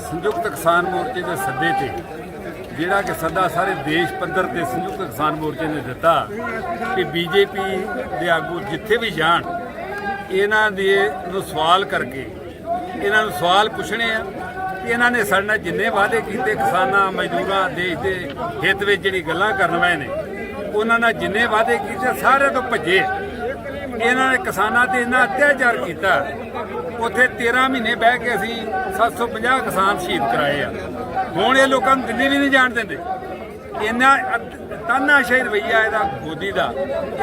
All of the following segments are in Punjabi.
ਸੰਯੁਕਤ ਕਿਸਾਨ ਮੋਰਚੇ ਦੇ ਸੱਦੇ ਤੇ, ਜਿਹੜਾ ਕਿ ਸੱਦਾ ਸਾਰੇ ਦੇਸ਼ ਪੱਧਰ ਤੇ ਸੰਯੁਕਤ ਕਿਸਾਨ ਮੋਰਚੇ ਨੇ ਦਿੱਤਾ ਕਿ ਬੀਜੇਪੀ ਦੇ ਆਗੂ ਜਿੱਥੇ ਵੀ ਜਾਣ, ਇਹਨਾਂ ਦੇ ਨੂੰ ਸਵਾਲ ਕਰਕੇ, ਇਹਨਾਂ ਨੂੰ ਸਵਾਲ ਪੁੱਛਣੇ ਆ ਕਿ ਇਹਨਾਂ ਨੇ ਸਾਡੇ ਨਾਲ ਜਿੰਨੇ ਵਾਅਦੇ ਕੀਤੇ ਕਿਸਾਨਾਂ, ਮਜ਼ਦੂਰਾਂ, ਦੇਸ਼ ਦੇ ਹਿੱਤ ਵਿੱਚ ਜਿਹੜੀ ਗੱਲਾਂ ਕਰਨ ਵਾਲੇ ਨੇ, ਉਹਨਾਂ ਨਾਲ ਜਿੰਨੇ ਵਾਅਦੇ ਕੀਤੇ ਸਾਰੇ ਤੋਂ ਭੱਜੇ। ਇਹਨਾਂ ਨੇ ਕਿਸਾਨਾਂ ਤੇ ਇੰਨਾ ਅਤਿਆਚਾਰ ਕੀਤਾ। ਉੱਥੇ 13 ਮਹੀਨੇ ਬਹਿ ਕੇ ਅਸੀਂ 750 ਕਿਸਾਨ ਸ਼ਹੀਦ ਕਰਾਏ ਆ। ਹੁਣ ਇਹ ਲੋਕਾਂ ਨੂੰ ਦਿੱਲੀ ਵੀ ਨਹੀਂ ਜਾਣ ਦਿੰਦੇ। ਇੰਨਾ ਤਾਨਾਸ਼ਾਹੀ ਰਵਈਆ ਇਹਦਾ ਗੋਦੀ ਦਾ।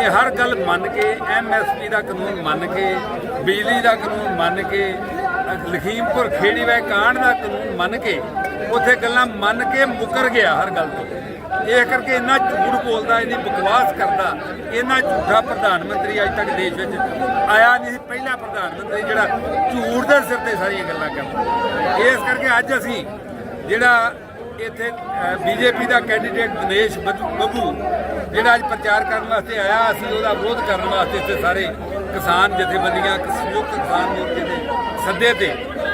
ਇਹ ਹਰ ਗੱਲ ਮੰਨ ਕੇ ਐਮਐਸਪੀ ਦਾ ਕਾਨੂੰਨ ਮੰਨ ਕੇ, ਬਿਜਲੀ ਦਾ ਕਾਨੂੰਨ ਮੰਨ ਕੇ, ਲਖੀਮਪੁਰ ਖੇੜੀ ਵੇ ਕਾਂਡ ਦਾ ਕਾਨੂੰਨ ਮੰਨ ਕੇ, ਉੱਥੇ ਗੱਲਾਂ ਮੰਨ ਕੇ ਮੁਕਰ ਗਿਆ ਹਰ ਗੱਲ ਤੋਂ। ਇਹ ਕਰਕੇ ਇੰਨਾ ਝੂਠ ਬੋਲਦਾ, ਇੰਨੀ ਬਕਵਾਸ ਕਰਦਾ, ਇੰਨਾ ਝੂਠਾ ਪ੍ਰਧਾਨ ਮੰਤਰੀ ਅੱਜ ਤੱਕ ਦੇਸ਼ ਵਿੱਚ ਆਇਆ ਨਹੀਂ ਸੀ, ਪਹਿਲਾ ਪ੍ਰਧਾਨ ਮੰਤਰੀ ਜਿਹੜਾ ਝੂਠ ਦੇ ਸਿਰ ਤੇ ਸਾਰੀਆਂ ਗੱਲਾਂ ਕਰਦਾ। ਇਸ ਕਰਕੇ ਅੱਜ ਅਸੀਂ ਜਿਹੜਾ ਇੱਥੇ ਬੀਜੇਪੀ ਦਾ ਕੈਂਡੀਡੇਟ ਦਿਨੇਸ਼ ਬੱਬੂ ਬੱਬੂ, ਜਿਹੜਾ ਅੱਜ ਪ੍ਰਚਾਰ ਕਰਨ ਵਾਸਤੇ ਆਇਆ, ਅਸੀਂ ਉਹਦਾ ਵਿਰੋਧ ਕਰਨ ਵਾਸਤੇ ਇੱਥੇ ਸਾਰੇ ਕਿਸਾਨ ਜਥੇਬੰਦੀਆਂ ਸੰਯੁਕਤ ਕਿਸਾਨ ਮੋਰਚੇ ਦੇ ਸੱਦੇ ਤੇ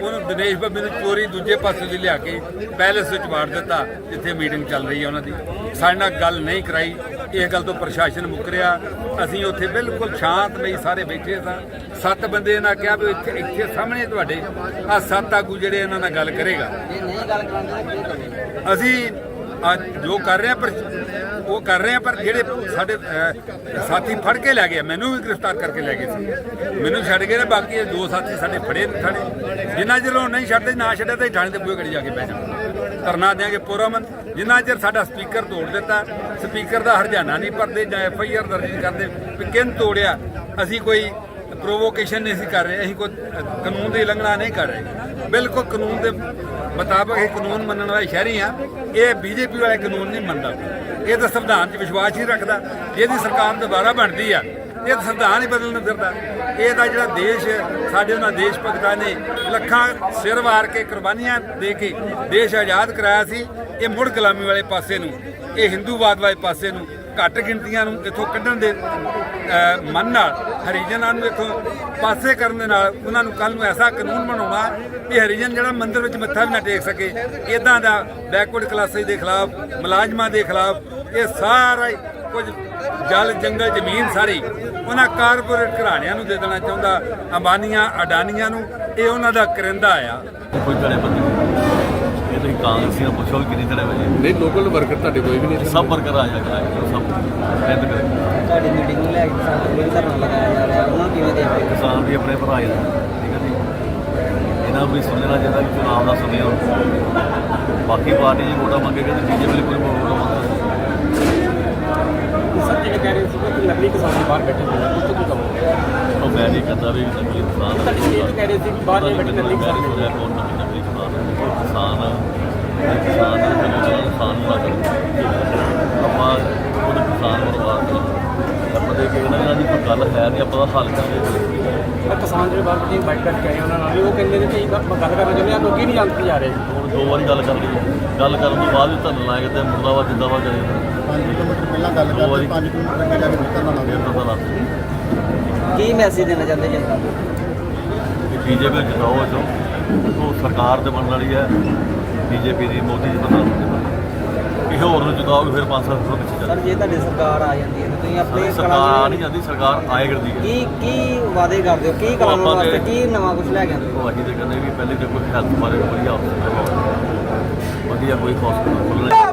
ਉਹਨੂੰ ਦਿਨੇਸ਼ ਬੱਬੀ ਨੂੰ ਚੋਰੀ ਦੂਜੇ ਪਾਸੇ ਦੀ ਲਿਆ ਕੇ ਪੈਲੇਸ ਵਿੱਚ ਵਾੜ ਦਿੱਤਾ ਜਿੱਥੇ ਮੀਟਿੰਗ ਚੱਲ ਰਹੀ ਹੈ ਉਹਨਾਂ ਦੀ। ਸਾਡੇ ਨਾਲ ਗੱਲ ਨਹੀਂ ਕਰਾਈ। ਇਹ ਗੱਲ ਤੋਂ ਪ੍ਰਸ਼ਾਸਨ ਮੁੱਕਰਿਆ ਅਸੀਂ ਉੱਥੇ ਬਿਲਕੁਲ ਸ਼ਾਂਤਮਈ ਸਾਰੇ ਬੈਠੇ ਸਾਂ। ਸੱਤ ਬੰਦੇ ਇਹਨਾਂ ਕਿਹਾ ਵੀ ਇੱਥੇ ਇੱਥੇ ਸਾਹਮਣੇ ਤੁਹਾਡੇ। ਆ ਸੱਤ ਆਗੂ ਜਿਹੜੇ ਇਹਨਾਂ ਨਾਲ ਗੱਲ ਕਰੇਗਾ। ਜੇ ਨਹੀਂ ਗੱਲ ਕਰਾਂਦੇ ਤਾਂ ਕੀ ਕਰੋਗੇ ਅਸੀਂ ਅੱਜ ਜੋ ਕਰ ਰਹੇ ਆ ਪਰ ਉਹ ਕਰ ਰਹੇ ਆ ਪਰ ਜਿਹੜੇ ਸਾਡੇ ਸਾਥੀ ਫੜ ਕੇ ਲੈ ਗਏ ਮੈਨੂੰ ਵੀ ਗ੍ਰਿਫਤਾਰ ਕਰਕੇ ਲੈ ਗਏ ਸੀ। ਮੈਨੂੰ ਛੱਡ ਗਏ ਨੇ, ਬਾਕੀ ਇਹ ਦੋ ਸਾਥੀ ਸਾਡੇ ਫੜੇ ਨੇ ਥਾਣੇ। ਜਿੰਨਾ ਚਿਰ ਉਹ ਨਹੀਂ ਛੱਡਦੇ, ਨਾ ਛੱਡੇ ਤਾਂ ਥਾਣੇ ਦੇ ਬੂਹੇ ਘੜੀ ਜਾ ਕੇ ਬਹਿ ਜਾਣਾ। ਧਰਨਾ ਦਿਆਂਗੇ ਪੁਰਮਨ। ਜਿੰਨਾ ਚਿਰ ਸਾਡਾ ਸਪੀਕਰ ਤੋੜ ਦਿੱਤਾ, ਸਪੀਕਰ ਦਾ ਹਰਜਾਨਾ ਨਹੀਂ ਭਰਦੇ, ਜਾਂ ਐਫ ਆਈ ਆਰ ਦਰਜ ਨਹੀਂ ਕਰਦੇ, ਵੀ ਕਿਨ ਤੋੜਿਆ, ਅਸੀਂ ਕੋਈ ਪ੍ਰੋਵੋਕੇਸ਼ਨ ਨਹੀਂ ਸੀ ਕਰ ਰਹੇ, ਅਸੀਂ ਕੋਈ ਕਾਨੂੰਨ ਦੀ ਉਲੰਘਣਾ ਨਹੀਂ ਕਰ ਰਹੇ। ਬਿਲਕੁਲ ਕਾਨੂੰਨ ਦੇ ਮੁਤਾਬਕ ਇਹ ਕਾਨੂੰਨ ਮੰਨਣ ਵਾਲੇ ਸ਼ਹਿਰੀ ਆ। ਇਹ ਬੀਜੇਪੀ ਵਾਲੇ ਕਾਨੂੰਨ ਨਹੀਂ ਮੰਨਦਾ। ਇਹ ਤਾਂ ਸੰਵਿਧਾਨ 'ਚ ਵਿਸ਼ਵਾਸ ਹੀ ਰੱਖਦਾ। ਇਹਦੀ ਸਰਕਾਰ ਦੁਬਾਰਾ ਬਣਦੀ ਆ। ਇਹ ਤਾਂ ਸੰਵਿਧਾਨ ਹੀ ਬਦਲਣ ਨੂੰ ਫਿਰਦਾ। ਇਹ ਤਾਂ ਜਿਹੜਾ ਦੇਸ਼, ਸਾਡੇ ਉਹਨਾਂ ਦੇਸ਼ ਭਗਤਾਂ ਨੇ ਲੱਖਾਂ ਸਿਰ ਵਾਰ ਕੇ ਕੁਰਬਾਨੀਆਂ ਦੇ ਕੇ ਦੇਸ਼ ਆਜ਼ਾਦ ਕਰਾਇਆ ਸੀ। ਇਹ ਮੁੜ ਗੁਲਾਮੀ ਵਾਲੇ ਪਾਸੇ ਨੂੰ, ਇਹ ਹਿੰਦੂਵਾਦ ਵਾਲੇ ਪਾਸੇ ਨੂੰ ਘੱਟ ਗਿਣਤੀਆਂ ਨੂੰ ਇੱਥੋਂ ਕੱਢਣ ਦੇ ਮਨ ਨਾਲ, ਹਰੀਜਨਾਂ ਨੂੰ ਇੱਥੋਂ ਪਾਸੇ ਕਰਨ ਦੇ ਨਾਲ ਉਹਨਾਂ ਨੂੰ ਕੱਲ ਨੂੰ ਐਸਾ ਕਾਨੂੰਨ ਬਣਾਉਣਾ ਕਿ ਹਰੀਜਨ ਜਿਹੜਾ ਮੰਦਿਰ ਵਿੱਚ ਮੱਥਾ ਵੀ ਨਾ ਟੇਕ ਸਕੇ ਇਦਾਂ ਦਾ ਬੈਕਵਰਡ ਕਲਾਸਿਸ ਦੇ ਖਿਲਾਫ, ਮੁਲਾਜ਼ਮਾਂ ਦੇ ਖਿਲਾਫ, ਇਹ ਸਾਰਾ ਕੁਝ ਜਲ, ਜੰਗਲ, ਜ਼ਮੀਨ ਸਾਰੀ ਉਹਨਾਂ ਕਾਰਪੋਰੇਟ ਘਰਾਣਿਆਂ ਨੂੰ ਦੇ ਦੇਣਾ ਚਾਹੁੰਦਾ, ਅੰਬਾਨੀਆਂ, ਅਡਾਨੀਆਂ ਨੂੰ, ਇਹ ਉਹਨਾਂ ਦਾ ਕਰਿੰਦਾ ਆ। ਕੋਈ ਧੜੇ ਤੁਸੀਂ ਕਾਂਗਰਸੀਆਂ ਪੁੱਛੋ ਵੀ ਕਿੰਨੀ ਧੜੇ ਵਜੇ। ਨਹੀਂ ਲੋਕਲ ਵਰਕਰ ਤੁਹਾਡੇ ਕੋਈ ਵੀ ਨਹੀਂ ਸਭ ਵਰਕਰ ਆ ਜਾਏਗਾ ਸਭ। ਮਿਹਨਤ ਕਰੇ ਤੁਹਾਡੀ ਮੀਟਿੰਗ ਨੂੰ ਲੈ ਕੇ ਕਿਸਾਨ ਕੋਈ ਧਰਨਾ ਲਗਾਇਆ ਜਾ ਰਿਹਾ ਉਹਨਾਂ ਨੂੰ ਕਿਵੇਂ ਦੇਖਦੇ? ਕਿਸਾਨ ਵੀ ਆਪਣੇ ਭਰਾ ਹੀ ਠੀਕ ਹੈ ਜੀ। ਇਹਨਾਂ ਵੀ ਸਮਝਣਾ ਚਾਹੀਦਾ ਕਿ ਚੁਣਾਵ ਦਾ ਸਮੇਂ ਹੋ ਬਾਕੀ ਪਾਰਟੀ ਜੇ ਵੋਟਾਂ ਮੰਗੇਗਾ ਤਾਂ ਬੀਜੇਪੀ ਲਈ ਕੋਈ ਵੋਟਾਂ ਮੰਗਦਾ ਸਰ ਜਿਹੜੇ ਕਹਿ ਰਹੇ ਸੀ ਕਿ ਨਕਲੀ ਕਿਸਾਨ ਬਾਹਰ ਬੈਠੇ ਹੋਏ ਨੇ ਉਸ ਤੋਂ ਕੀ ਕਹੋਗੇ ਉਹ ਮੈਂ ਨਹੀਂ ਕਹਿੰਦਾ ਵੀ ਨਕਲੀ ਕਿਸਾਨ ਤੁਹਾਡੀ ਸਟੇਟ ਕਹਿ ਰਹੇ ਸੀ ਕਿ ਬਾਹਰ ਨਹੀਂ ਬੈਠੇ ਨਕਲੀ ਕਿਸਾਨ ਕਿਸਾਨ ਹੈ ਕੋਈ ਕਿਸਾਨ ਹੈ ਕਿਸਾਨ ਹੈ ਜਿਹੜਾ ਕਿਸਾਨ ਨੂੰ ਨਾ ਕਰੋ ਆਪਾਂ ਉਹਨੂੰ ਕਿਸਾਨ ਬਰਬਾਦ ਕਰੋ ਆਪਾਂ ਦੇ ਕੇ ਇਹਨਾਂ ਦੀ ਕੋਈ ਗੱਲ ਹੈ ਨਹੀਂ ਆਪਾਂ ਦਾ ਹੱਲ ਕਰਾਂਗੇ। ਕਿਸਾਨ ਜਿਹੜੇ ਬਾਹਰ ਬੈਠੇ ਬਾਈਕ ਕਰਕੇ ਆਏ ਉਹਨਾਂ ਨਾਲ ਵੀ ਉਹ ਕਹਿੰਦੇ ਨੇ ਕਿ ਇਹ ਗੱਲ ਕਰਨਾ ਚਾਹੁੰਦੇ ਆ ਲੋਕੀ ਨਹੀਂ ਜਾਣਦੇ ਜਾ ਰਹੇ। ਹੁਣ ਦੋ ਵਾਰੀ ਗੱਲ ਕਰ ਲਈ ਗੱਲ ਕਰਨ ਤੋਂ ਬਾਅਦ ਵੀ ਤੁਹਾਨੂੰ ਲਾਇਆ ਤੇ ਮੁਰਦਾਬਾਦ ਜਿੰਦਾਬਾਦ ਕਰੇ 5 ਕਿਲੋਮੀਟਰ ਪਹਿਲਾਂ ਗੱਲ ਦੋ। ਕਰਦੇ 5 ਕਿਲੋਮੀਟਰ ਅੱਗੇ ਜਾ ਕੇ ਨਿਕਲਣਾ ਨਾ ਫਿਰ ਪਤਾ ਲੱਗ ਕੀ ਮੈਸੇਜ ਦੇਣਾ ਚਾਹੁੰਦੇ ਜੀ? ਕਿ ਬੀਜੇਪੀ ਨੂੰ ਜਿਤਾਓ ਉਹ ਸਰਕਾਰ ਤੇ ਬਣਨ ਵਾਲੀ ਹੈ। ਬੀਜੇਪੀ ਦੀ ਮੋਦੀ ਜੀ ਪ੍ਰਧਾਨ ਕਿਸੇ ਹੋਰ ਨੂੰ ਜਿਤਾਓਗੇ ਫਿਰ 500 ਫੁੱਟ ਪਿੱਛੇ ਸਰ ਚੱਲ ਜੇ ਤੁਹਾਡੀ ਸਰਕਾਰ ਆ ਜਾਂਦੀ ਹੈ ਤਾਂ ਤੁਸੀਂ ਆਪਣੇ ਸਰਕਾਰ ਨਹੀਂ ਜਾਂਦੀ ਸਰਕਾਰ ਆਏ ਕਰਦੀ ਹੈ। ਕੀ ਕੀ ਵਾਅਦੇ ਕਰਦੇ ਹੋ? ਕੀ ਤੇ- ਵਾਸਤੇ ਕੀ ਨਵਾਂ ਕੁਝ ਲੈ ਕੇ ਆਉਂਦੇ ਹੋ? ਉਹ ਅਸੀਂ ਤੇ ਕਹਿੰਦੇ ਵੀ ਪਹਿਲੇ ਤੇ ਕੋਈ ਹੈਲਥ ਬਾਰੇ ਵਧੀਆ ਹਸਪਤਾਲ ਵਧੀਆ ਕੋਈ ਹਸਪਤਾਲ ਖੁੱਲ੍ਹਣਾ